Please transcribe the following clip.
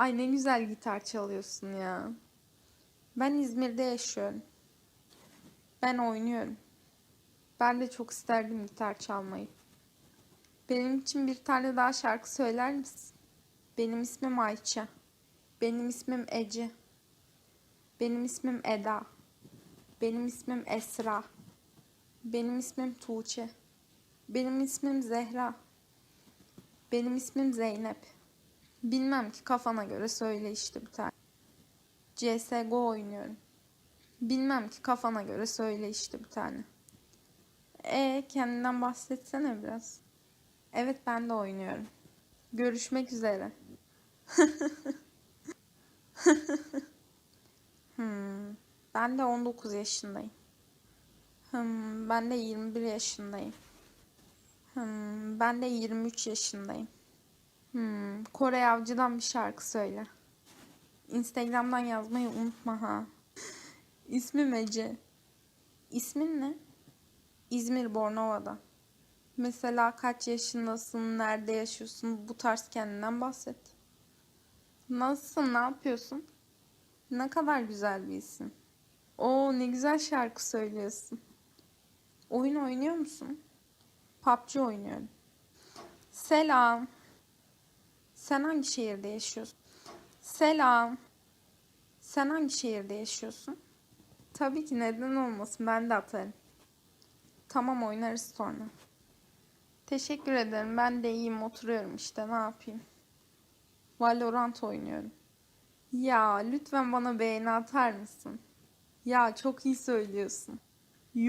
Ay ne güzel gitar çalıyorsun ya. Ben İzmir'de yaşıyorum. Ben oynuyorum. Ben de çok isterdim gitar çalmayı. Benim için bir tane daha şarkı söyler misin? Benim ismim Ayça. Benim ismim Ece. Benim ismim Eda. Benim ismim Esra. Benim ismim Tuğçe. Benim ismim Zehra. Benim ismim Zeynep. Bilmem ki kafana göre söyle işte bir tane. CSGO oynuyorum. Bilmem ki kafana göre söyle işte bir tane. E kendinden bahsetsene biraz. Evet ben de oynuyorum. Görüşmek üzere. hmm, ben de 19 yaşındayım. Hmm, ben de 21 yaşındayım. Hmm, ben de 23 yaşındayım. Hmm, Kore Avcı'dan bir şarkı söyle. Instagram'dan yazmayı unutma ha. İsmim Ece. İsmin ne? İzmir Bornova'da. Mesela kaç yaşındasın, nerede yaşıyorsun, bu tarz kendinden bahset. Nasılsın, ne yapıyorsun? Ne kadar güzel bir isim. Oo ne güzel şarkı söylüyorsun. Oyun oynuyor musun? PUBG oynuyorum. Selam. Sen hangi şehirde yaşıyorsun? Selam. Sen hangi şehirde yaşıyorsun? Tabii ki neden olmasın ben de atarım. Tamam oynarız sonra. Teşekkür ederim. Ben de iyiyim. Oturuyorum işte. Ne yapayım? Valorant oynuyorum. Ya lütfen bana beğeni atar mısın? Ya çok iyi söylüyorsun.